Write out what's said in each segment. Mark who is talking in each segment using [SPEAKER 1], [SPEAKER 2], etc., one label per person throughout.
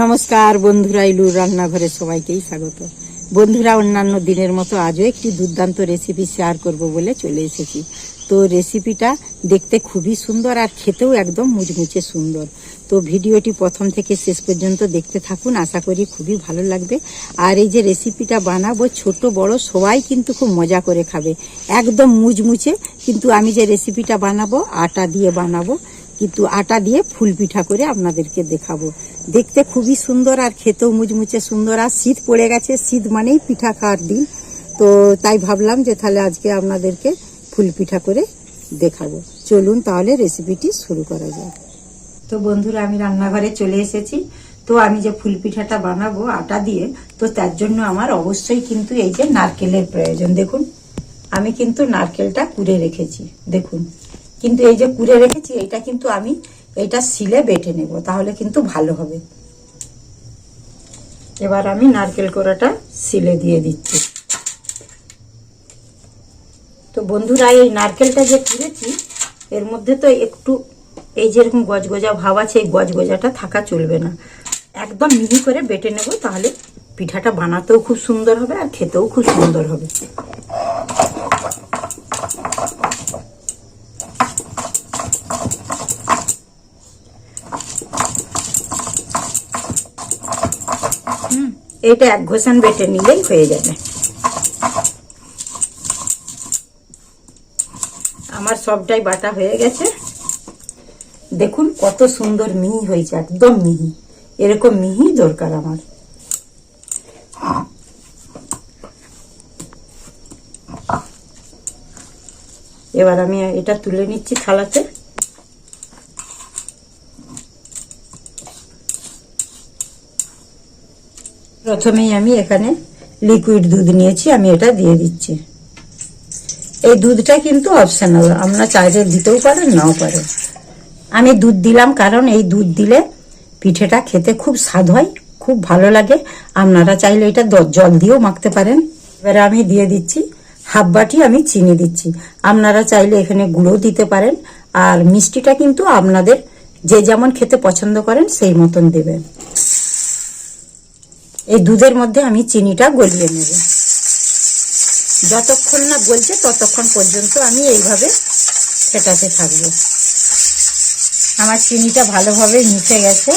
[SPEAKER 1] নমস্কার বন্ধুরা, ইলুর রান্নাঘরে সবাইকেই স্বাগত। বন্ধুরা, অন্যান্য দিনের মতো আজও একটি দুর্দান্ত রেসিপি শেয়ার করব বলে চলে এসেছি। তো রেসিপিটা দেখতে খুবই সুন্দর আর খেতেও একদম মুচমুচে সুন্দর। তো ভিডিওটি প্রথম থেকে শেষ পর্যন্ত দেখতে থাকুন, আশা করি খুবই ভালো লাগবে। আর এই যে রেসিপিটা বানাবো, ছোট, বড়, সবাই কিন্তু খুব মজা করে খাবে। একদম মুচমুচে, কিন্তু আমি যে রেসিপিটা বানাবো, আটা দিয়ে বানাবো, কিন্তু আটা দিয়ে ফুল পিঠা করে আপনাদেরকে দেখাবো। দেখতে খুবই সুন্দর আর খেতেও মুচমুচে সুন্দর। আর শীত পড়ে গেছে, শীত মানেই পিঠা খাওয়ার দিন। তো তাই ভাবলাম যে তাহলে আজকে আপনাদেরকে ফুল পিঠা করে দেখাবো। চলুন তাহলে রেসিপিটি শুরু করা যাক। তো বন্ধুরা, আমি রান্নাঘরে চলে এসেছি। তো আমি যে ফুল পিঠাটা বানাবো আটা দিয়ে, তো তার জন্য আমার অবশ্যই কিন্তু এই যে নারকেলের প্রয়োজন। দেখুন, আমি কিন্তু নারকেলটা কুড়ে রেখেছি। দেখুন, কিন্তু এই যে কুড়ে রেখেছি এটা কিন্তু আমি এটা শিলে বেটে নেব, তাহলে কিন্তু ভালো হবে। এবার আমি নারকেল কোড়াটা শিলে দিয়ে দিচ্ছি। তো বন্ধুরা, এই নারকেলটা যে কুড়েছি এর মধ্যে তো একটু এই যেরকম গজগজা ভাব আছে, এই গজগজাটা থাকা চলবে না। একদম মিহি করে বেটে নেব, তাহলে পিঠাটা বানাতেও খুব সুন্দর হবে আর খেতেও খুব সুন্দর হবে। এইটা এক ঘোষান বেটে নিলেই হয়ে যাবে। আমার সবটাই বাটা হয়ে গেছে। দেখুন কত সুন্দর মিহি হয়েছে, একদম মিহি। এরকম মিহি দরকার আমার। এবার আমি এটা তুলে নিচ্ছি থালাতে। প্রথমেই আমি এখানে লিকুইড দুধ নিয়েছি, আমি এটা দিয়ে দিচ্ছি। এই দুধটা কিন্তু অপশনাল আপনারা চাইলে দিতেও পারেন, নাও পারেন। আমি দুধ দিলাম কারণ এই দুধ দিলে পিঠেটা খেতে খুব স্বাদ হয়, খুব ভালো লাগে। আপনারা চাইলে এটা জল দিয়েও মাখতে পারেন। এবারে আমি দিয়ে দিচ্ছি হাফ বাটি আমি চিনি দিচ্ছি। আপনারা চাইলে এখানে গুঁড়ো দিতে পারেন, আর মিষ্টিটা কিন্তু আপনাদের যে যেমন খেতে পছন্দ করেন সেই মতন দেবেন। এই দুধের মধ্যে আমি চিনিটা গলিয়ে নেব। যতক্ষণ না গলছে ততক্ষণ পর্যন্ত আমি এইভাবে ফেটাতে থাকব। আমার চিনিটা ভালোভাবে মিশে গেছে।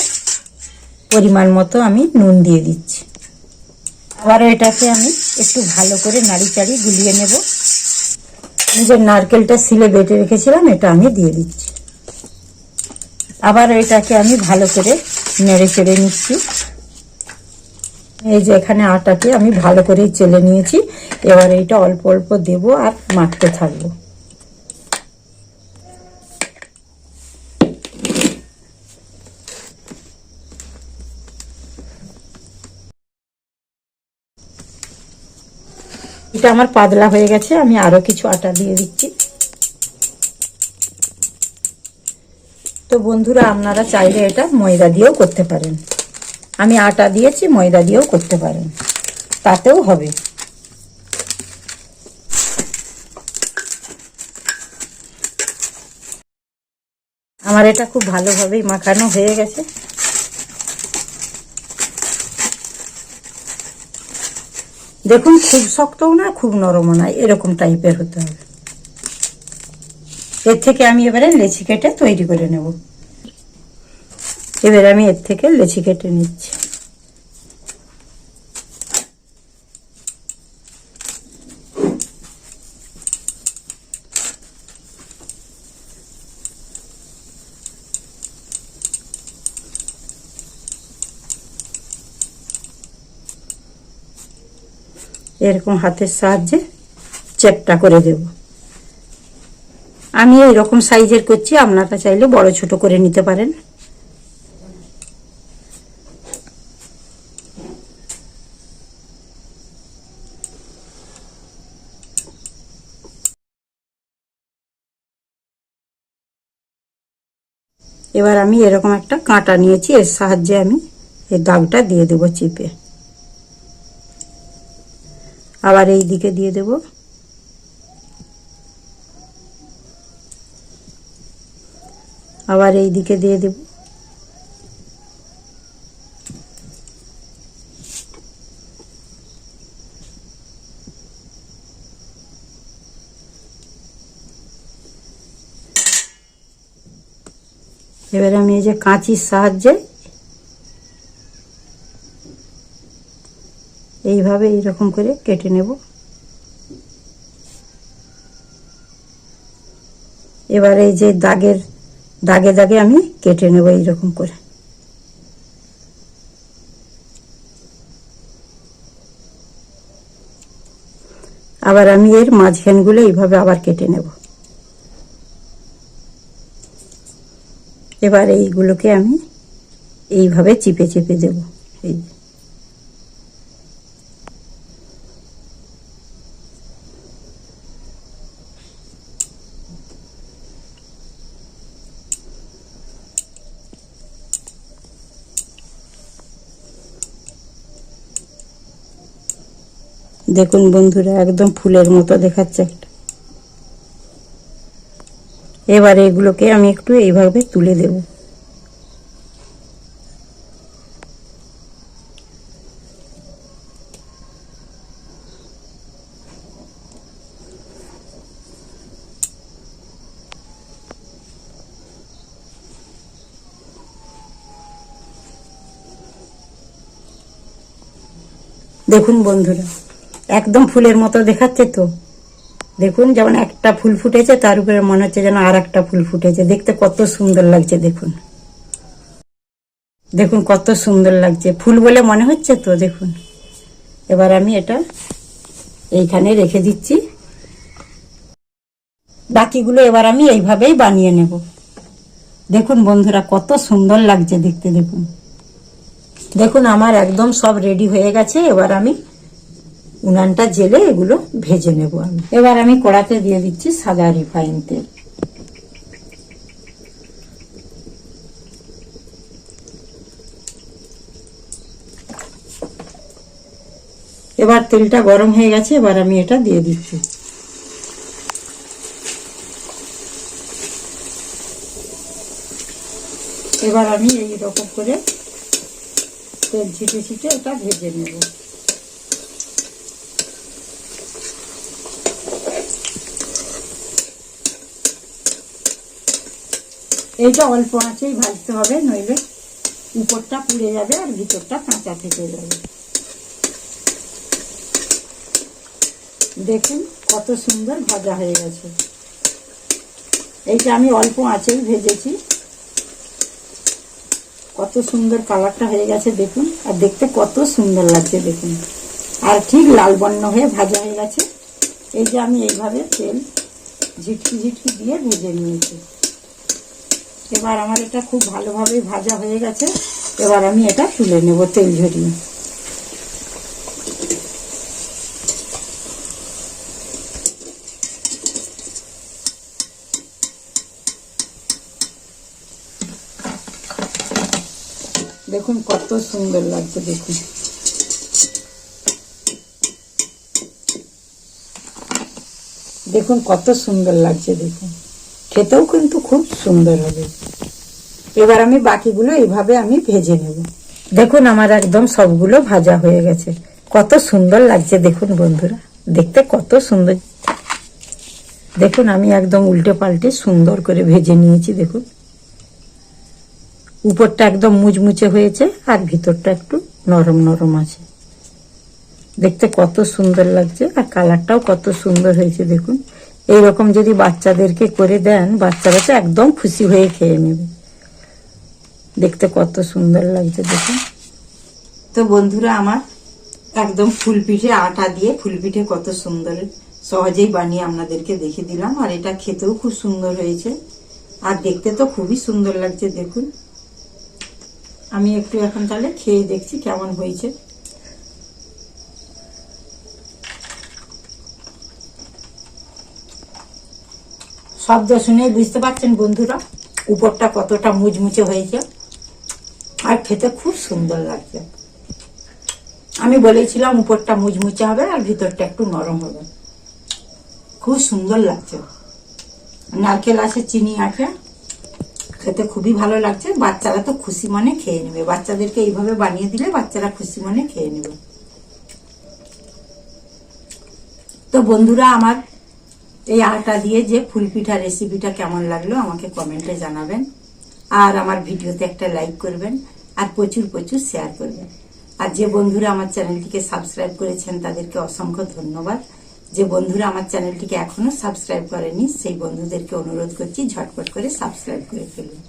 [SPEAKER 1] পরিমাণ মতো আমি নুন দিয়ে দিচ্ছি। আবারও এটাকে আমি একটু ভালো করে নাড়ি চাড়ি গুলিয়ে নেব। নিজের নারকেলটা সিলে বেটে রেখেছিলাম, এটা আমি দিয়ে দিচ্ছি। আবার এটাকে আমি ভালো করে নেড়ে চেড়ে নিচ্ছি। এই যে এখানে আটাকে আমি ভালো করে চেলে নিয়েছি। এবার এইটা অল্প অল্প দেব আর মাখতে থাকব। এটা আমার পাতলা হয়ে গেছে, আমি আরও কিছু আটা দিয়ে দিচ্ছি। তো বন্ধুরা, আপনারা চাইলে এটা ময়দা দিয়েও করতে পারেন। আমি আটা দিয়েছি, ময়দা দিয়েও করতে পারেন। তাতেও হবে। আমার এটা খুব ভালোভাবেই মাখানো হয়ে গেছে। দেখুন, খুব শক্তও না, খুব নরমও না, এরকম টাইপের হতে হবে। এর থেকে আমি এবারে লেচি কেটে তৈরি করে নেব। এবার আমি এর থেকে লেচি কেটে নিচ্ছি। এরকম হাতের সাহায্যে চেপটা করে দেব। আমি এই রকম সাইজের করছি, আপনারা চাইলে বড় ছোট করে নিতে পারেন। এবার আমি এরকম একটা কাঁটা নিয়েছি, এর সাহায্যে আমি এই দাগটা দিয়ে দেব চিপে। আবার এই দিকে দিয়ে দেব। আবার এই দিকে দিয়ে দেব। এবার আমি এই যে কাঁচির সাহায্যে এইভাবে এইরকম করে কেটে নেব। এবার এই যে দাগের, দাগে দাগে আমি কেটে নেব এইরকম করে। আবার আমি এর মাঝখানগুলো এইভাবে আবার কেটে নেব। এবার এইগুলোকে আমি এইভাবে চিপে চেপে দেব। এই দেখুন বন্ধুরা, একদম ফুলের মতো দেখাচ্ছে একটা। এবার এগুলোকে আমি একটু এইভাবে তুলে দেব। দেখুন বন্ধুরা একদম ফুলের মতো দেখাচ্ছে তো। দেখুন, যেমন একটা ফুল ফুটেছে, তার উপরে মনে হচ্ছে যেন আর একটা ফুল ফুটেছে। দেখতে কত সুন্দর লাগছে, দেখুন। দেখুন, কত সুন্দর লাগছে। ফুল বলে মনে হচ্ছে তো, দেখুন। এবার আমি এটা এইখানে রেখে দিচ্ছি। বাকিগুলো এবার আমি এইভাবেই বানিয়ে নেব। দেখুন, বন্ধুরা, কত সুন্দর লাগছে দেখতে, দেখুন। দেখুন, আমার একদম সব রেডি হয়ে গেছে। এবার আমি উনানটা জেলে এগুলো ভেজে নেব আমি। এবার আমি কড়াতে দিয়ে দিচ্ছি সাদা রিফাইন তেল। এবার তেলটা গরম হয়ে গেছে, এবার আমি এটা দিয়ে দিচ্ছি। এবার আমি এই রকম করে তেল ছিটে ছিটে এটা ভেজে নেব। এইটা অল্প আঁচেই ভাজতে হবে, নইলে উপরটা পুড়ে যাবে আর ভিতরটা কাঁচা থেকে যাবে। দেখুন কত সুন্দর ভাজা হয়ে গেছে। এইটা আমি অল্প আঁচেই ভেজেছি। কত সুন্দর কালারটা হয়ে গেছে দেখুন, আর দেখতে কত সুন্দর লাগছে দেখুন। আর ঠিক লাল বর্ণ হয়ে ভাজা হয়ে গেছে। এই যে আমি এইভাবে তেল ঝিটকি ঝিটকি দিয়ে ভেজে নিয়েছি। এবার আমার এটা খুব ভালোভাবে ভাজা হয়ে গেছে। এবার আমি এটা তুলে নেব তেল ঝরিয়ে। দেখুন কত সুন্দর লাগছে, দেখুন। দেখুন কত সুন্দর লাগছে, দেখুন। খেতেও কিন্তু খুব সুন্দর হবে। এবার আমি বাকিগুলো এইভাবে আমি ভেজে নেব। দেখুন আমার একদম সবগুলো ভাজা হয়ে গেছে। কত সুন্দর লাগছে দেখুন বন্ধুরা। দেখতে কত সুন্দর। দেখুন আমি একদম উল্টে পাল্টে সুন্দর করে ভেজে নিয়েছি দেখুন। উপরটা একদম মুচমুচে হয়েছে আর ভিতরটা একটু নরম নরম আছে। দেখতে কত সুন্দর লাগছে আর কালারটাও কত সুন্দর হয়েছে দেখুন। এইরকম যদি বাচ্চাদেরকে করে দেন, বাচ্চারা তো একদম খুশি হয়ে খেয়ে নেবে। দেখতে কত সুন্দর লাগছে, দেখুন। তো বন্ধুরা আমার একদম ফুল পিঠে আটা দিয়ে ফুল পিঠে কত সুন্দর, সহজেই বানিয়ে আপনাদেরকে দেখে দিলাম। আর এটা খেতেও খুব সুন্দর হয়েছে। আর দেখতে তো খুবই সুন্দর লাগছে, দেখুন। আমি একটু এখন তাহলে খেয়ে দেখছি কেমন হয়েছে। শব্দ শুনেই বুঝতে পারছেন বন্ধুরা, উপরটা কতটা মুচমুচে হয়েছে। আর খেতে খুব সুন্দর লাগছে। আমি বলেছিলাম উপরটা মুচমুচে হবে আর ভিতরটা একটু নরম হবে। খুব সুন্দর লাগছে। নারকেল আছে, চিনি আছে। খেতে খুবই ভালো লাগছে। বাচ্চারা তো খুশি মনে খেয়ে নেবে। বাচ্চাদেরকে এইভাবে বানিয়ে দিলে বাচ্চারা খুশি মনে খেয়ে নেবে। তো বন্ধুরা, আমার এই আটা দিয়ে যে ফুলপিঠা রেসিপিটা কেমন লাগল আমাকে কমেন্টে জানাবেন। আর আমার ভিডিওতে একটা লাইক করবেন আর প্রচুর প্রচুর শেয়ার করবেন। আর যে বন্ধুরা আমার চ্যানেলটিকে সাবস্ক্রাইব করেছেন তাদেরকে অসংখ্য ধন্যবাদ। যে বন্ধুরা আমার চ্যানেলটিকে এখনও সাবস্ক্রাইব করেনি, সেই বন্ধুদেরকে অনুরোধ করছি ঝটপট করে সাবস্ক্রাইব করে ফেলুন।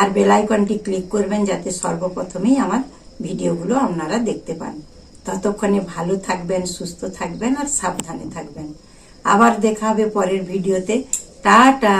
[SPEAKER 1] আর বেলাইকনটি ক্লিক করবেন যাতে সর্বপ্রথমেই আমার ভিডিওগুলো আপনারা দেখতে পান। ততক্ষণে ভালো থাকবেন, সুস্থ থাকবেন আর সাবধানে থাকবেন। আবার দেখা হবে পরের ভিডিওতে। টাটা!